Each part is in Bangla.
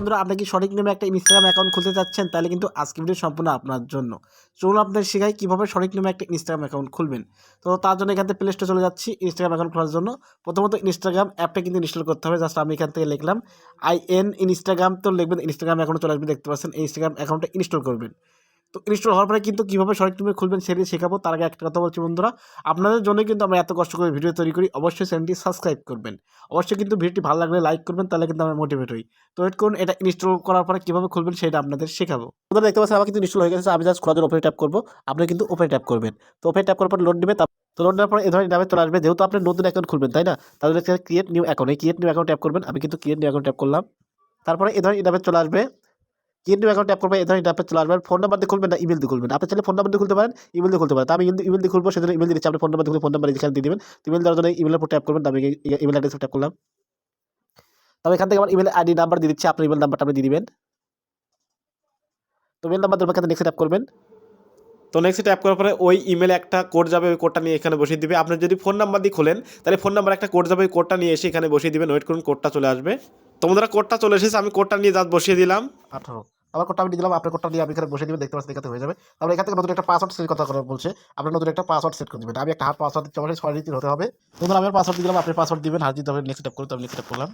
বন্ধুরা, আপনি কি সঠিক নামে একটা ইনস্টাগ্রাম অ্যাকাউন্ট খুলতে চাচ্ছেন? তাহলে কিন্তু আজকে ভিডিও সম্পূর্ণ আপনার জন্য। চলুন আপনার শেখাই কীভাবে সঠিক নামে একটা ইনস্টাগ্রাম অ্যাকাউন্ট খুলবেন। তো তার জন্য এখান থেকে প্লে স্টোরে চলে যাচ্ছি ইনস্টাগ্রাম অ্যাকাউন্ট খোলার জন্য। প্রথমত ইনস্টাগ্রাম অ্যাপটা কিন্তু ইনস্টল করতে হবে। জাস্ট আমি এখান থেকে লিখলাম আই এন ইনস্টাগ্রাম তো লিখবেন ইনস্টাগ্রাম অ্যাকাউন্ট চলে আসবে দেখতে পাচ্ছেন। ইনস্টাগ্রাম অ্যাকাউন্টটা ইনস্টল করবেন। তো ইনস্টল হওয়ার পরে কিন্তু কীভাবে সঠিক নিয়মে খুলবেন সেটি শেখাবো, তার আগে একটা কথা বলছি বন্ধুরা, আপনাদের জন্য কিন্তু আমরা এত কষ্ট করে ভিডিও তৈরি করি, অবশ্যই চ্যানেলটি সাবস্ক্রাইব করবেন। অবশ্যই কিন্তু ভিডিওটি ভালো লাগলে লাইক করবেন, তাহলে কিন্তু আমরা মোটিভেট হই। তো ওয়েট করুন, এটা ইনস্টল করার পরে কীভাবে খুলবেন সেটা আপনাদের শেখাবো। আপনারা দেখতে পাচ্ছেন, আমার কিন্তু ইনস্টল হয়ে গেছে, আমি জাস্ট খোলার জন্য ওপেন ট্যাপ করব, আপনি কিন্তু ওপেন ট্যাপ করবেন। তো ওপেন ট্যাপ করার পর লোড নেবে তো লোড নেওয়ার পর এ ধরনের নামে চলে আসবে, যেহেতু আপনি নতুন অ্যাকাউন্ট খুলবেন, তাই না? তাহলে ক্রিয়েট নিউ অ্যাকাউন্ট এই ক্রিয়েট নিউ অ্যাকাউন্ট ট্যাপ করবেন, আমি কিন্তু ক্রিয়েট নিউ অ্যাকাউন্ট ট্যাপ করলাম। তারপরে এ ধরনের নামে চলে আসবে নিউ অ্যাকাউন্ট ট্যাপ করবে এ ধরনের ট্যাপে চলে আসবে। ফোন নাম্বার দিয়ে খুলবেন না ইমেল দিয়ে খুলবেন আপনি চাইলে ফোন নাম্বার দিয়ে খুলতে পারেন ইমেল দিয়ে খুলতে পারেন। আমি কিন্তু ইমেল দিয়ে খুলবো, সেজন্য ইমেল দিচ্ছি। আপনি ফোন নাম্বার দিয়ে ফোন নাম্বার এখানে দিয়ে দেবেন। ইমেল দেওয়ার জন্য ইমেলের উপর ট্যাপ করবেন আমি ইমেল অ্যাড্রেস ট্যাপ করলাম। তবে এখান থেকে আমার ইমেল আইডি নাম্বার দিয়ে দিচ্ছি, আপনার ইমেল নাম্বারটা আপনি দিয়ে দিবেন। তো ইমেল নাম্বার দেবেন এখানে নেক্সট ট্যাপ করবেন। তো নেক্সট ট্যাপ করার পরে ওই ইমেলে একটা কোড যাবে, ওই কোডটা নিয়ে এখানে বসিয়ে দিবে। আপনি যদি ফোন নাম্বার দিয়ে খোলেন, তাহলে ফোন নাম্বার একটা কোড যাবে, ওই কোডটা নিয়ে এসে এখানে বসিয়ে দিবেন। ওয়েট করুন কোডটা চলে আসবে। তোমাদের কোডটা চলে এসেছে, আমি কোডটা নিয়ে জাস্ট বসিয়ে দিলাম। আঠারো। আমার কোডটা আমি দিলাম, আপনার কোডটা নিয়ে আপনি এখানে বসে দিবেন, দেখতে পাচ্ছেন এখানে হয়ে যাবে। তাহলে এখান থেকে নতুন একটা পাসওয়ার্ড সেট কথা করা বলছে, আপনার নতুন একটা পাসওয়ার্ড সেট করে দেবেন। আমি একটা হাত পাসওয়ার্ড দিচ্ছি অবশ্যই ছয় রীতির হতে হবে। ধরুন আমি পাসওয়ার্ড দিলাম, আপনি পাসওয়ার্ড দিবেন হাত দিতে হবে নেক্সট ট্যাপ করতে আমি নেক্সট ট্যাপ করলাম।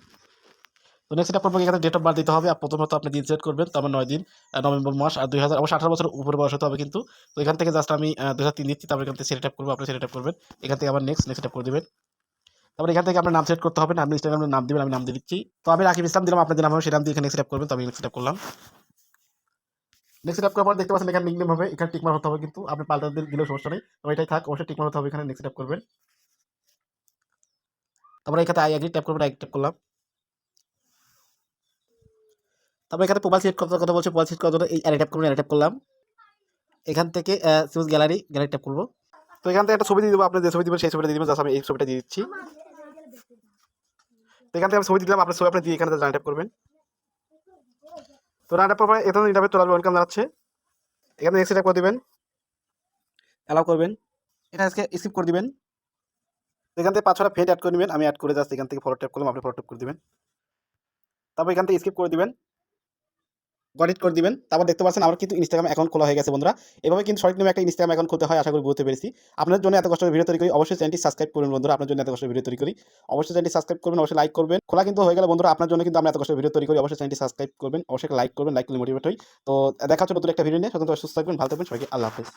তো নেক্সট ট্যাপ করব, এখানে ডেট অফ বার্থ দিতে হবে, আর প্রথমত আপনি দিন সেট করবেন, তারপর নয় দিন নভেম্বর মাস, আর দুই হাজার অবশ্যই আঠারো বছর উপরে বয়স হতে হবে কিন্তু। তো এখান থেকে জাস্ট আমি দু হাজার তিন দিচ্ছি, তারপর এখান থেকে সেট ট্যাপ করব, আপনি সেট করবেন। এখান থেকে আবার নেক্সট নেক্সট ট্যাপ করে দেবেন। তারপর এখান থেকে আপনার নাম সেট করতে হবে না আপনি ইনস্টাগ্রামের নাম দিবেন, আমি নাম দিয়ে দিচ্ছি। তো আমি রাকিব ইসলাম দিলাম, আপনাদের নাম হবে নাম দিয়ে এখানে করবেন, তো আমি নেক্সট করলাম। নেক্সট করার পর দেখতে পাচ্ছেন এখানে নিকনেম হবে, এখানে টিকমার হতে হবে কিন্তু, আপনি পাল্টা দিলেও সমস্যা নেই। তো এটাই থাক, অবশ্যই টিকমার হতে হবে, এখানে নেক্সট করবেন। তারপরে এখানে আই আগ্রি ট্যাপ করবেন আই ট্যাপ করলাম। তারপর এখানে মোবাইল সিলেক্ট করার কথা বলছে মোবাইল সিলেক্ট করার জন্য এই অ্যারে ট্যাপ করবেন অ্যারে ট্যাপ করলাম। এখান থেকে সিউজ গ্যালারি গ্যালারি ট্যাপ করব। তো এখান থেকে একটা ছবি দিয়ে দেবো আপনি যে ছবি দিবেন, সেই ছবিটা দিয়ে দেবেন আমি এই ছবিটা দিয়ে দিচ্ছি। এখান থেকে আমি ছবি দিলাম আপনার ছবি আপনি দিয়ে এখানে রান ট্যাপ করবেন। তো রান ট্যাপ করার এখানে ইন্টারভিউ তোলার ওয়েলকাম জানাচ্ছে এখানে নেক্সট ট্যাপ করে দেবেন। অ্যালাউ করবেন। এটা আজকে স্কিপ করে দিবেন। এখান থেকে পাঁচ ছটা ফেড অ্যাড করে নেবেন। আমি অ্যাড করে যাচ্ছি এখান থেকে ফলো ট্যাপ করলাম, আপনি ফলো ট্যাপ করে দিবেন। তারপর এখান থেকে স্কিপ করে দিবেন। গডিট করে দিবেন। তারপর দেখতে পাচ্ছেন আমার কিন্তু ইনস্টাগ্রাম অ্যাকাউন্ট খোলা হয়ে গেছে বন্ধুরা। এভাবে কিন্তু সঠিক নামে একটা ইনস্টাগ্রাম অ্যাকাউন্ট খুলতে হয়, আশা করি বুঝতে পেরেছি। আপনার জন্য এত কষ্ট ভিডিও তৈরি করি, অবশ্যই চ্যানেলটি সাবস্ক্রাইব করবেন বন্ধুরা আপনার জন্য এত কষ্ট ভিডিও তৈরি করি। অবশ্যই চ্যানেলটি সাবস্ক্রাইব করবেন, অবশ্যই লাইক করবেন। খোলা কিন্তু হয়ে গেলে বন্ধুরা, আপনার জন্য কিন্তু আমি এত কষ্ট ভিডিও তৈরি করি, অবশ্যই চ্যানেলটি সাবস্ক্রাইব করবেন, অবশ্যই লাইক করবেন লাইক করলে মোটিভেট হই। তো, দেখা হচ্ছে নতুন একটা ভিডিও নিয়ে। সুস্থ থাকবেন, ভালো থাকবেন, সবাইকে আল্লাহ হাফেজ।